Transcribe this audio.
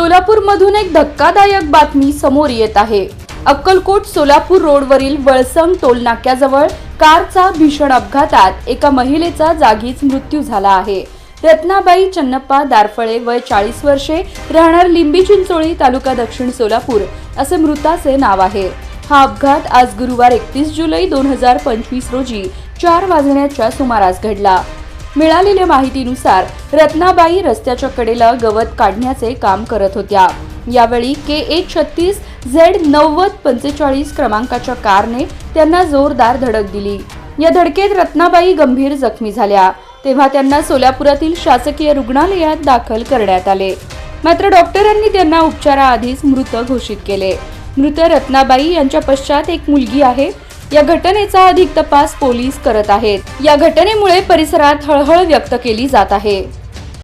सोलापूरमधून एक धक्कादायक बातमी समोर येत आहे. अक्कलकोट सोलापूर रोडवरील वळसंग टोलनाक्याजवळ कारचा भीषण अपघातात एका महिलेचा जागीच मृत्यू झाला आहे. रत्नाबाई चन्नप्पा दारफळे वय चाळीस वर्षे राहणार लिंबी चिंचोळी तालुका दक्षिण सोलापूर असे मृताचे नाव आहे. हा अपघात आज गुरुवार एकतीस जुलै दोन हजार पंचवीस रोजी चार वाजण्याच्या सुमारास घडला. मिळालेल्या माहितीनुसार रत्नाबाई रस्त्याच्या कडेला गवत काढण्याचे काम करत होत्या. यावेळी के ए छत्तीस झेड नव्वद पंचेचाळीस क्रमांकाच्या कारने त्यांना जोरदार धडक दिली. या धडकेत रत्नाबाई गंभीर जखमी झाल्या. तेव्हा त्यांना सोलापुरातील शासकीय रुग्णालयात दाखल करण्यात आले. मात्र डॉक्टरांनी त्यांना उपचाराआधीच मृत घोषित केले. मृत रत्नाबाई यांच्या पश्चात एक मुलगी आहे. या घटनेचा अधिक तपास पोलीस करत आहेत. या घटनेमुळे परिसरात हळहळ व्यक्त केली जात आहे.